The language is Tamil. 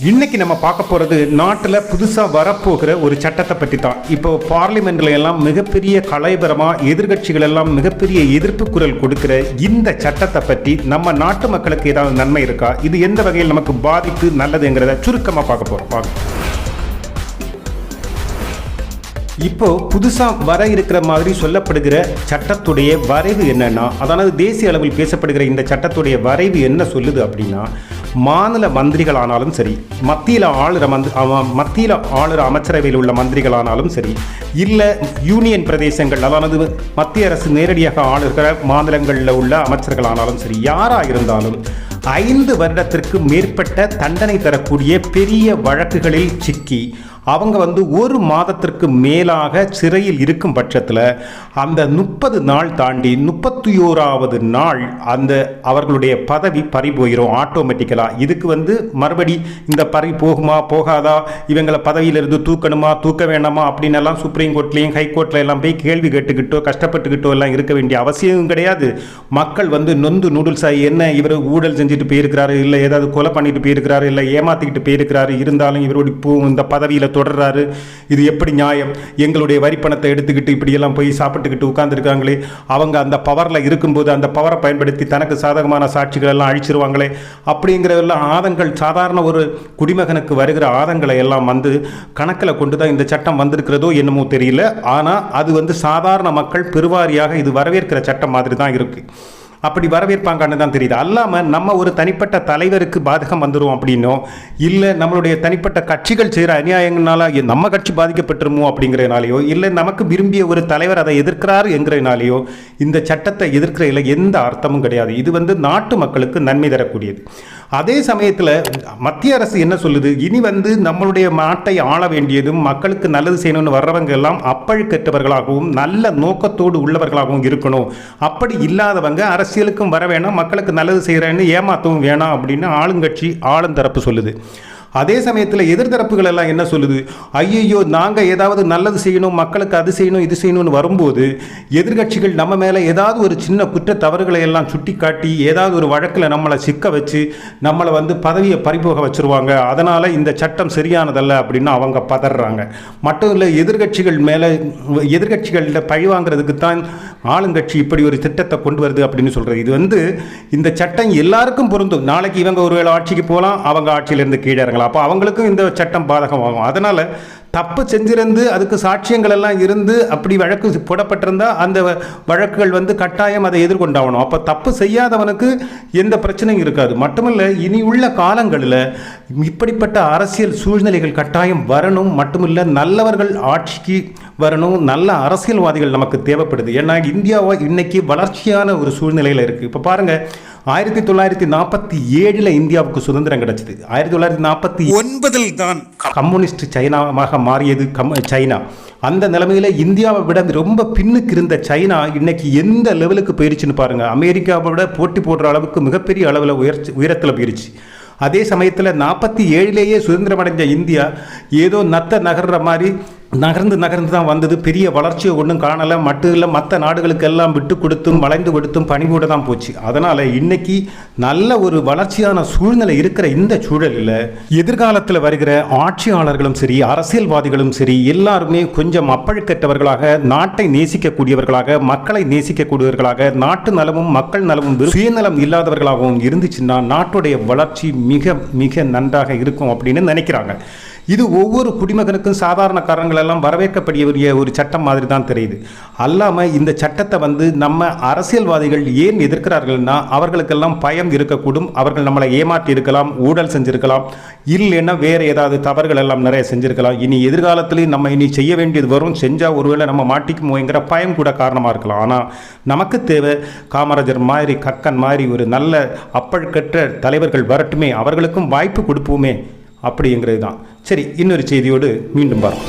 இன்னைக்கு நம்ம பார்க்க போகிறது நாட்டில் புதுசாக வரப்போகிற ஒரு சட்டத்தை பற்றி தான் இப்போ பார்லிமெண்ட்ல எல்லாம் மிகப்பெரிய கலைபரமாக எதிர்கட்சிகள் எல்லாம் மிகப்பெரிய எதிர்ப்பு குரல் கொடுக்கிற இந்த சட்டத்தை பற்றி நம்ம நாட்டு மக்களுக்கு ஏதாவது நன்மை இருக்கா? இது எந்த வகையில் நமக்கு பாதிப்பு நல்லதுங்கிறத சுருக்கமாக பார்க்க போகிறோம் பார்க்க இப்போ புதுசாக வர இருக்கிற மாதிரி சொல்லப்படுகிற சட்டத்துடைய வரைவு என்னன்னா அதாவது தேசிய அளவில் பேசப்படுகிற இந்த சட்டத்துடைய வரைவு என்ன சொல்லுது அப்படின்னா மாநில மந்திரிகளானாலும் சரி மத்தியில் ஆளுற மந்த் மத்தியில் ஆளுற அமைச்சரவையில் உள்ள மந்திரிகளானாலும் சரி இல்லை யூனியன் பிரதேசங்கள் அதாவது மத்திய அரசு நேரடியாக ஆளுகிற மாநிலங்களில் உள்ள அமைச்சர்களானாலும் சரி யாராக இருந்தாலும் ஐந்து வருடத்திற்கு மேற்பட்ட தண்டனை தரக்கூடிய பெரிய வழக்குகளில் சிக்கி அவங்க வந்து ஒரு மாதத்திற்கு மேலாக சிறையில் இருக்கும் பட்சத்தில் அந்த முப்பது நாள் தாண்டி முப்பத்தி ஓராவது நாள் அந்த அவர்களுடைய பதவி பறி போயிடும் ஆட்டோமேட்டிக்கலாக இதுக்கு வந்து மறுபடி இந்த பறி போகுமா போகாதா? இவங்களை பதவியிலிருந்து தூக்கணுமா தூக்க வேண்டாமா? அப்படின்னு எல்லாம் சுப்ரீம் கோர்ட்லேயும் ஹைகோர்ட்டில் எல்லாம் போய் கேள்வி கேட்டுக்கிட்டோ கஷ்டப்பட்டுக்கிட்டோ எல்லாம் இருக்க வேண்டிய அவசியம் கிடையாது. மக்கள் வந்து நொந்து நூடுல்ஸாக என்ன இவர் ஊழல் செஞ்சுட்டு போயிருக்கிறாரு இல்லை ஏதாவது கொலை பண்ணிட்டு போயிருக்கிறாரு இல்லை ஏமாத்திக்கிட்டு போயிருக்கிறாரு இருந்தாலும் இவருடைய இந்த பதவியில் தொடர்றாரு. இது எப்படி நியாயம்? எங்களுடைய வரிப்பணத்தை எடுத்துக்கிட்டு இப்படியெல்லாம் போய் சாப்பிட்டுக்கிட்டு உட்காந்துருக்காங்களே அவங்க அந்த பவரில் இருக்கும்போது அந்த பவரை பயன்படுத்தி தனக்கு சாதகமான சாட்சிகள் எல்லாம் அழிச்சிருவாங்களே. அப்படிங்கிறதெல்லாம் ஆதங்கள் சாதாரண ஒரு குடிமகனுக்கு வருகிற ஆதங்களை எல்லாம் வந்து கணக்கில் கொண்டு தான் இந்த சட்டம் வந்திருக்கிறதோ என்னமோ தெரியல. ஆனால் அது வந்து சாதாரண மக்கள் பெருவாரியாக இது வரவேற்கிற சட்டம் மாதிரி தான் இருக்குது அப்படி வரவேற்பாங்கன்னு தான் தெரியுது. அல்லாமல் நம்ம ஒரு தனிப்பட்ட தலைவருக்கு பாதகம் வந்துடும் அப்படின்னோ இல்லை நம்மளுடைய தனிப்பட்ட கட்சிகள் செய்கிற அநியாயங்களால நம்ம கட்சி பாதிக்கப்பட்டுருமோ அப்படிங்கிறனாலேயோ இல்லை நமக்கு விரும்பிய ஒரு தலைவர் அதை எதிர்க்கிறார் என்கிறனாலேயோ இந்த சட்டத்தை எதிர்க்கிறதுல எந்த அர்த்தமும் கிடையாது. இது வந்து நாட்டு மக்களுக்கு நன்மை தரக்கூடியது. அதே சமயத்தில் மத்திய அரசு என்ன சொல்லுது? இனி வந்து நம்மளுடைய நாட்டை ஆள வேண்டியதும் மக்களுக்கு நல்லது செய்யணும்னு வர்றவங்க எல்லாம் அப்பழுக்கற்றவர்களாகவும் நல்ல நோக்கத்தோடு உள்ளவர்களாகவும் இருக்கணும். அப்படி இல்லாதவங்க அரசியலுக்கும் வர வேணாம் மக்களுக்கு நல்லது செய்கிறேன்னு ஏமாத்தவும் வேணாம் அப்படின்னு ஆளுங்கட்சி ஆளுந்தரப்பு சொல்லுது. அதே சமயத்தில் எதிர்தரப்புகள் எல்லாம் என்ன சொல்லுது? ஐயையோ நாங்கள் ஏதாவது நல்லது செய்யணும் மக்களுக்கு அது செய்யணும் இது செய்யணும்னு வரும்போது எதிர்க்கட்சிகள் நம்ம மேலே ஏதாவது ஒரு சின்ன குற்ற தவறுகளை எல்லாம் சுட்டி காட்டி ஏதாவது ஒரு வழக்கில் நம்மளை சிக்க வச்சு நம்மளை வந்து பதவியை பறிபோக வச்சிருவாங்க. அதனால் இந்த சட்டம் சரியானதல்ல அப்படின்னு அவங்க பதறாங்க. மட்டும் இல்லை எதிர்க்கட்சிகள் மேலே எதிர்க்கட்சிகளில் பழி வாங்குறதுக்கு தான் ஆளுங்கட்சி இப்படி ஒரு திட்டத்தை கொண்டு வருது அப்படின்னு சொல்கிறது இது வந்து இந்த சட்டம் எல்லாருக்கும் பொருந்தும். நாளைக்கு இவங்க ஒருவேளை ஆட்சிக்கு போகலாம் அவங்க ஆட்சியிலேருந்து கீழே இறங்கலாம். அப்போ அவங்களுக்கும் இந்த சட்டம் பாதகமாகும். அதனால் தப்பு செஞ்சிருந்து அதுக்கு சாட்சியங்கள் எல்லாம் இருந்து அப்படி வழக்கு போடப்பட்டிருந்தால் அந்த வழக்குகள் வந்து கட்டாயம் அதை எதிர்கொண்டாகணும். அப்போ தப்பு செய்யாதவனுக்கு எந்த பிரச்சனையும் இருக்காது. மட்டுமல்ல இனி உள்ள காலங்களில் இப்படிப்பட்ட அரசியல் சூழ்நிலைகள் கட்டாயம் வரணும். மட்டுமில்ல நல்லவர்கள் ஆட்சிக்கு வரணும். நல்ல அரசியல்வாதிகள் நமக்கு தேவைப்படுது. ஏன்னா இந்தியாவை இன்னைக்கு வளர்ச்சியான ஒரு சூழ்நிலையில் இருக்குது இப்போ பாருங்கள் ஆயிரத்தி தொள்ளாயிரத்தி நாற்பத்தி ஏழில் இந்தியாவுக்கு சுதந்திரம் கிடைச்சது. ஆயிரத்தி தொள்ளாயிரத்தி நாற்பத்தி ஒன்பதில் தான் கம்யூனிஸ்ட் சைனாவாக மாறியது கம் சைனா. அந்த நிலைமையில இந்தியாவை விட ரொம்ப பின்னுக்கு இருந்த சைனா இன்னைக்கு எந்த லெவலுக்கு போயிருச்சுன்னு பாருங்க. அமெரிக்காவை விட போட்டி போடுற அளவுக்கு மிகப்பெரிய அளவில் உயர்ச்சி உயரத்தில் போயிருச்சு. அதே சமயத்தில் நாற்பத்தி ஏழிலேயே சுதந்திரம் அடைஞ்ச இந்தியா ஏதோ நத்த நகர்ற மாதிரி நகர்ந்து நகர்ந்து தான் வந்தது. பெரிய வளர்ச்சியை ஒன்றும் காணலை. மட்டும் இல்லை மற்ற நாடுகளுக்கு எல்லாம் விட்டு கொடுத்தும் வளைந்து கொடுத்தும் பணிபோட தான் போச்சு. அதனால் இன்னைக்கு நல்ல ஒரு வளர்ச்சியான சூழ்நிலை இருக்கிற இந்த சூழலில் எதிர்காலத்தில் வருகிற ஆட்சியாளர்களும் சரி அரசியல்வாதிகளும் சரி எல்லாருமே கொஞ்சம் அப்பழுக்கற்றவர்களாக நாட்டை நேசிக்கக்கூடியவர்களாக மக்களை நேசிக்கக்கூடியவர்களாக நாட்டு நலமும் மக்கள் நலமும் சுயநலம் இல்லாதவர்களாகவும் இருந்துச்சுன்னா நாட்டுடைய வளர்ச்சி மிக மிக நன்றாக இருக்கும் அப்படின்னு நினைக்கிறாங்க. இது ஒவ்வொரு குடிமகனுக்கும் சாதாரண காரணங்களெல்லாம் வரவேற்கப்படிய ஒரு சட்டம் மாதிரி தான் தெரியுது. அல்லாமல் இந்த சட்டத்தை வந்து நம்ம அரசியல்வாதிகள் ஏன் எதிர்க்கிறார்கள்னா அவர்களுக்கெல்லாம் பயம் இருக்கக்கூடும். அவர்கள் நம்மளை ஏமாற்றி இருக்கலாம் ஊழல் செஞ்சுருக்கலாம். இல்லைன்னா வேறு ஏதாவது தவறுகள் எல்லாம் நிறைய செஞ்சுருக்கலாம். இனி எதிர்காலத்திலையும் நம்ம இனி செய்ய வேண்டியது வரும். செஞ்சால் ஒருவேளை நம்ம மாட்டிக்குமோங்கிற பயம் கூட காரணமாக இருக்கலாம். ஆனால் நமக்கு தேவை காமராஜர் மாதிரி கக்கன் மாதிரி ஒரு நல்ல அப்பழுக்கற்ற தலைவர்கள் வரட்டுமே. அவர்களுக்கும் வாய்ப்பு கொடுப்போமே. அப்படிங்கிறது தான் சரி இன்னொரு செய்தியோடு மீண்டும் வரோம்